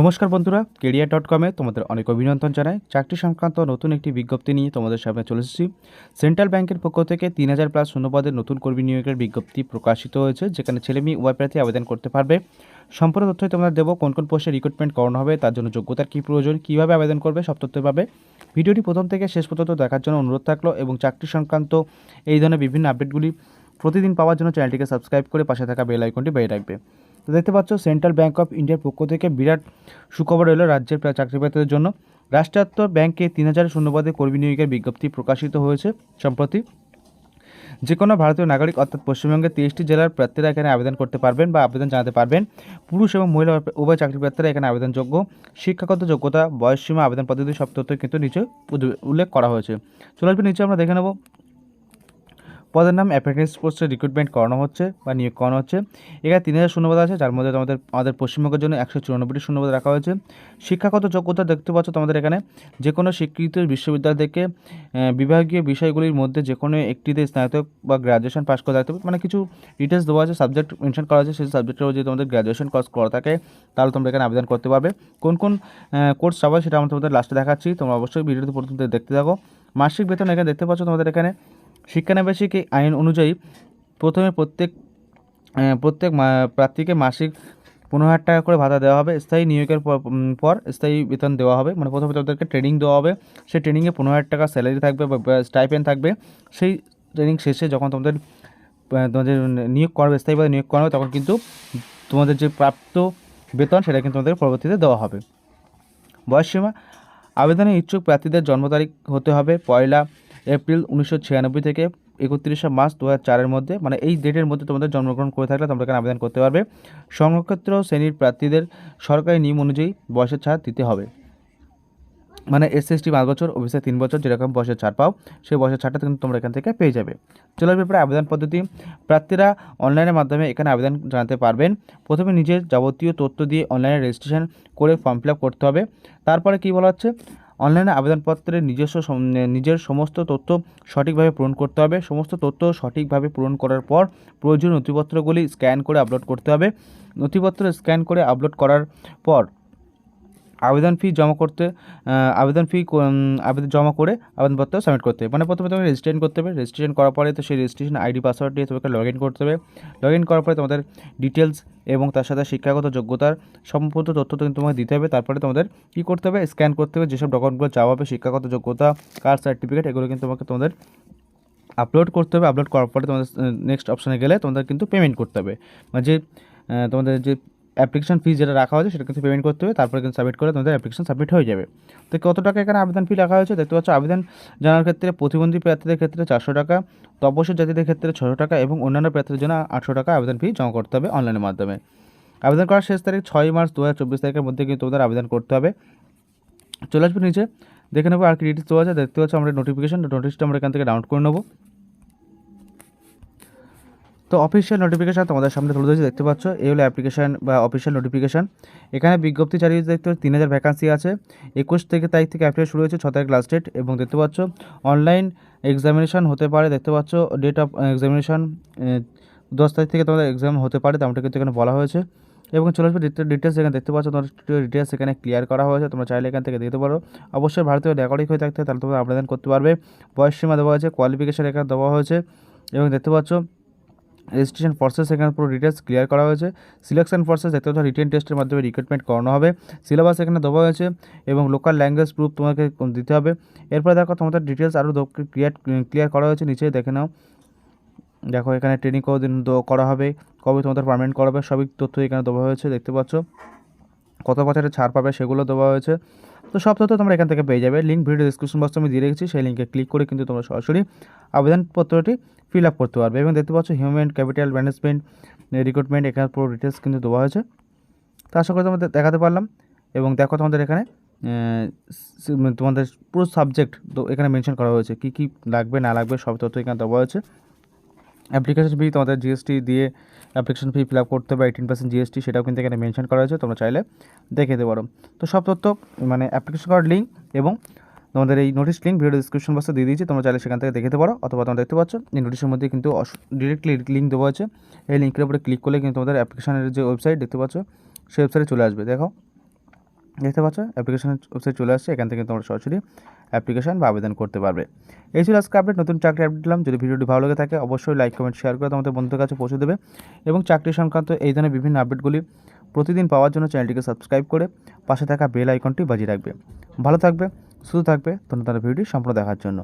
নমস্কার বন্ধুরা career dot কমে তোমাদের অনেক অভিনন্দন জানাই। চাকরি সংক্রান্ত নতুন একটি বিজ্ঞপ্তি নিয়ে তোমাদের সামনে চলে এসেছি। সেন্ট্রাল ব্যাংকের পক্ষ থেকে তিন হাজার প্লাস শূন্যপদের নতুন কর্মী নিয়োগের বিজ্ঞপ্তি প্রকাশিত হয়েছে, যেখানে ছেলে মেয়ে উভয় প্রার্থী আবেদন করতে পারবে। সম্পূর্ণ তথ্যই তোমরা দেবো, কোন কোন পোস্টে রিক্রুটমেন্ট করানো হবে, তার জন্য যোগ্যতার কী প্রয়োজন, কীভাবে আবেদন করবে, সব তথ্য পাবে। ভিডিওটি প্রথম থেকে শেষ পর্যন্ত দেখার জন্য অনুরোধ থাকল এবং চাকরি সংক্রান্ত এই ধরনের বিভিন্ন আপডেটগুলি প্রতিদিন পাওয়ার জন্য চ্যানেলটিকে সাবস্ক্রাইব করে পাশে থাকা বেল আইকনটি বেয়ে রাখবে। তো দেখতে পাচ্ছ সেন্ট্রাল ব্যাঙ্ক অফ ইন্ডিয়ার পক্ষ থেকে বিরাট সুখবর এলো রাজ্যের প্রায় চাকরি প্রার্থীদের জন্য। রাষ্ট্রায়ত্ত ব্যাংকে তিন হাজার শূন্যপদে কর্মী নিয়োগের বিজ্ঞপ্তি প্রকাশিত হয়েছে সম্প্রতি। যে কোনো ভারতীয় নাগরিক, অর্থাৎ পশ্চিমবঙ্গের তেইশটি জেলার প্রার্থীরা এখানে আবেদন করতে পারবেন বা আবেদন জানাতে পারবেন। পুরুষ এবং মহিলা উভয় চাকরি প্রার্থীরা এখানে আবেদনযোগ্য। শিক্ষাগত যোগ্যতা বয়সসীমা আবেদন পদ্ধতি সব তথ্য কিন্তু নিচে উল্লেখ করা হয়েছে। চলে আসবে নিচে আমরা দেখে নেব। পদের নাম অ্যাপ্রেন্টিস পোস্টে রিক্রুটমেন্ট করানো হচ্ছে বা নিয়োগ করানো হচ্ছে। এখানে তিন হাজার শূন্যপদ আছে, যার মধ্যে তোমাদের, আমাদের পশ্চিমবঙ্গের জন্য একশো চুরানব্বইটি শূন্যপদ রাখা হয়েছে। শিক্ষাগত যোগ্যতা দেখতে পাচ্ছ তোমাদের এখানে। যে কোনো স্বীকৃত বিশ্ববিদ্যালয় থেকে বিভাগীয় বিষয়গুলির মধ্যে যে কোনো একটিতে স্নাতক বা গ্র্যাজুয়েশন পাস করা থাকতে মানে কিছু ডিটেলস দেওয়া আছে সাবজেক্ট মেনশন করা আছে, সেই সাবজেক্টের যদি তোমাদের গ্র্যাজুয়েশন কোর্স করা থাকে, তাহলে তোমরা এখানে আবেদন করতে পারবে। কোন কোন কোর্স চাওয়া সেটা আমরা তোমাদের লাস্টে দেখাচ্ছি। তোমরা অবশ্যই ভিডিওতে প্রথম দেখতে থাকো। মাসিক বেতন এখানে দেখতে পাচ্ছ তোমাদের এখানে শিক্ষানবিশিক এই আইন অনুযায়ী প্রথমে প্রত্যেক প্রত্যেক প্রার্থীকে মাসিক পনেরো হাজার টাকা করে ভাতা দেওয়া হবে। স্থায়ী নিয়োগের পর স্থায়ী বেতন দেওয়া হবে। মানে প্রথমে তাদেরকে ট্রেনিং দেওয়া হবে। সেই ট্রেনিংয়ে পনেরো হাজার টাকা স্যালারি থাকবে বা স্টাইপেন্ড থাকবে। সেই ট্রেনিং শেষে যখন তোমাদের তোমাদের নিয়োগ করবে স্থায়ীভাবে নিয়োগ করা হবে, তখন কিন্তু তোমাদের যে প্রাপ্ত বেতন, সেটা কিন্তু তোমাদের পরবর্তীতে দেওয়া হবে। বয়সসীমা, আবেদনে ইচ্ছুক প্রার্থীদের জন্ম তারিখ হতে হবে পয়লা এপ্রিল উনিশশো ছিয়ানব্বই থেকে একত্রিশে মার্চ দু চারের মধ্যে মানে এই ডেটের মধ্যে তোমাদের জন্মগ্রহণ করে থাকলে তোমরা এখানে আবেদন করতে পারবে। সংরক্ষিত শ্রেণির প্রার্থীদের সরকারি নিয়ম অনুযায়ী বয়সের ছাড় দিতে হবে। মানে এস এসটি পাঁচ বছর অফিসে তিন বছর, যেরকম বয়সের ছাড় পাও, সেই বয়সের ছাড়টা কিন্তু তোমরা এখান থেকে পেয়ে যাবে। চলো ব্যাপারে আবেদন পদ্ধতি। প্রার্থীরা অনলাইনের মাধ্যমে এখানে আবেদন জানাতে পারবেন। প্রথমে নিজের যাবতীয় তথ্য দিয়ে অনলাইনে রেজিস্ট্রেশন করে ফর্ম ফিল করতে হবে। তারপরে কী বলা হচ্ছে? অনলাইনে আবেদনপত্রে নিজস্ব নিজের সমস্ত তথ্য সঠিকভাবে পূরণ করতে হবে। সমস্ত তথ্য সঠিকভাবে পূরণ করার পর প্রয়োজনীয় নথিপত্রগুলি স্ক্যান করে আপলোড করতে হবে। নথিপত্র স্ক্যান করে আপলোড করার পর আবেদন ফি জমা করতে আবেদন ফি আবেদন জমা করে আবেদনপত্র সাবমিট করতে হবে। মানে প্রথমে তোমাকে রেজিস্ট্রেশন করতে হবে। রেজিস্ট্রেশন করার পরে তো সেই রেজিস্ট্রেশন আইডি পাসওয়ার্ড দিয়ে তোমাকে লগ ইন করতে হবে। লগ ইন করার পরে তোমাদের ডিটেলস এবং তার সাথে শিক্ষাগত যোগ্যতার সম্পূর্ণ তথ্য কিন্তু তোমাকে দিতে হবে। তারপরে তোমাদের কী করতে হবে? স্ক্যান করতে হবে। যেসব ডকুমেন্টগুলো চাওয়া হবে, শিক্ষাগত যোগ্যতা কাস্ট সার্টিফিকেট এগুলো কিন্তু তোমাকে তোমাদের আপলোড করতে হবে। আপলোড করার পরে তোমাদের নেক্সট অপশানে গেলে তোমাদের কিন্তু পেমেন্ট করতে হবে। মানে যে তোমাদের যে অ্যাপ্লিকেশন ফি যেটা রাখা হয়েছে সেটা কিন্তু পেমেন্ট করতে হবে, তারপরে কিন্তু সাবমিট করে তোমাদের অ্যাপ্লিকেশন সাবমিট হয়ে যাবে। তো কত টাকা এখানে আবেদন ফি রাখা হয়েছে? দেখতে পাচ্ছ, আবেদন জানার ক্ষেত্রে প্রতিবন্ধী প্রার্থীদের ক্ষেত্রে চারশো টাকা তপস্য জাতিদের ক্ষেত্রে ছশো টাকা এবং অন্যান্য প্রার্থীদের জন্য আটশো টাকা আবেদন ফি জমা করতে হবে অনলাইনের মাধ্যমে। আবেদন করার শেষ তারিখ ছয় মার্চ দু হাজার চব্বিশ তারিখের মধ্যে কিন্তু তোমাদের আবেদন করতে হবে। চলে আসবে নিচে, দেখে নেব আর কি ডিটেলস দেওয়া আছে। দেখতে পাচ্ছ, আমরা নোটিফিকেশন নোটিশটা আমরা এখান থেকে ডাউনলোড করে নেব। তো অফিসিয়াল নোটিফিকেশান তোমাদের সামনে তুলে ধরেছি, দেখতে পাচ্ছ? এই হলো অ্যাপ্লিকেশান বা অফিসিয়াল নোটিফিকেশান এখানে বিজ্ঞপ্তি চালিয়ে দেখতে তিন হাজার ভ্যাকান্সি আছে। একুশ থেকে তারিখ থেকে অ্যাপ্লাই শুরু হয়েছে, ছ তারিখ লাস্ট ডেট এবং দেখতে পাচ্ছ অনলাইন এক্সামিনেশন হতে পারে, দেখতে পাচ্ছ ডেট অফ এক্সামিনেশন দশ তারিখ থেকে তোমাদের এক্সাম হতে পারে, তেমনটা কিন্তু এখানে বলা হয়েছে। এবং চলে আসবে ডিটেলস এখানে দেখতে পাচ্ছ তোমার ডিটেলস এখানে ক্লিয়ার করা হয়েছে, তোমরা চাইলে এখান থেকে দেখতে পারো। অবশ্যই ভারতীয় নাগরিক হয়ে থাকতে তাহলে তোমরা আবেদন করতে পারবে। বয়স সীমা দেওয়া হয়েছে কোয়ালিফিকেশান এখানে দেওয়া হয়েছে। এবং দেখতে পাচ্ছ রেজিস্ট্রেশন প্রসেস এখানে পুরো ডিটেলস ক্লিয়ার করা হয়েছে। সিলেকশন প্রসেস দেখতে পাচ্ছ রিটেন টেস্টের মাধ্যমে রিক্রুটমেন্ট করানো হবে। সিলেবাস এখানে দেওয়া হয়েছে এবং লোকাল ল্যাঙ্গুয়েজ প্রুফ তোমাকে দিতে হবে। এরপরে দেখো তোমাদের ডিটেলস আরও ক্লিয়ার ক্লিয়ার করা হয়েছে, নিচে দেখে নাও। দেখো এখানে ট্রেনিং কদিন করা হবে, কবে তোমাদের পারমানেন্ট করাবে সবই তথ্য এখানে দেওয়া হয়েছে, দেখতে পাচ্ছ। কত বছরের ছাড় পাবে সেগুলো দেওয়া হয়েছে। তো সব তথ্য তোমরা এখান থেকে পেয়ে যাবে। লিঙ্ক ভিডিও ডিসক্রিপশন বক্সে আমি দিয়ে রেখেছি, সেই লিঙ্কে ক্লিক করে কিন্তু তোমরা সরাসরি আবেদনপত্রটি ফিল আপ করতে পারবে। এবং দেখতে পাচ্ছ হিউম্যান ক্যাপিটাল ম্যানেজমেন্ট রিক্রুটমেন্ট এখানে পুরো ডিটেলস কিন্তু দেওয়া হয়েছে। তো আশা করি তোমাদের দেখাতে পারলাম। এবং দেখো তোমাদের এখানে মানে তোমাদের পুরো সাবজেক্ট তো এখানে মেনশন করা হয়েছে। কী কী লাগবে, না লাগবে, সব তথ্য এখানে দেওয়া হয়েছে। অ্যাপ্লিকেশন ফি তোমাদের জিএসটি দিয়ে অ্যাপ্লিকেশন ফি ফিল আপ করতে হবে এইটিন পার্সেন্ট জিএসটি সেটাও কিন্তু এখানে মেনশন করা হয়েছে, তোমরা চাইলে দেখে দিতে পারো। তো সব তথ্য মানে অ্যাপ্লিকেশন করার লিঙ্ক এবং তোমাদের এই নোটিশ লিঙ্ক ভিডিও ডিসক্রিপশন বক্সে দিয়ে দিয়েছি, তোমরা চাইলে সেখান থেকে দেখে দিতে পারো, অথবা তোমরা দেখতে পাচ্ছ। এই নোটিশের মধ্যে কিন্তু ডিরেক্টলি লিঙ্ক দেওয়া আছে। এই লিঙ্কের উপরে ক্লিক করলে কিন্তু তোমাদের অ্যাপ্লিকেশনের যে ওয়েবসাইট দেখতে পাচ্ছ, সেই ওয়েবসাইটে চলে আসবে। দেখো, দেখতে পাচ্ছ? অ্যাপ্লিকেশন ওয়েবসাইট চলে আসছে, এখান থেকে তোমরা সরাসরি অ্যাপ্লিকেশন বা আবেদন করতে পারবে। এই ছিল আজকে আপডেট নতুন চাকরি আপডেট দিলাম যদি ভিডিওটি ভালো লাগে থাকে, অবশ্যই লাইক কমেন্ট শেয়ার করে তোমাদের বন্ধুদের কাছে পৌঁছে দেবে। এবং চাকরি সংক্রান্ত এই ধরনের বিভিন্ন আপডেটগুলি প্রতিদিন পাওয়ার জন্য চ্যানেলটিকে সাবস্ক্রাইব করে পাশে থাকা বেল আইকনটি বাজিয়ে রাখবে। ভালো থাকবে। সুস্থ থাকবে তোমরা তারা ভিডিওটি সম্পূর্ণ দেখার জন্য।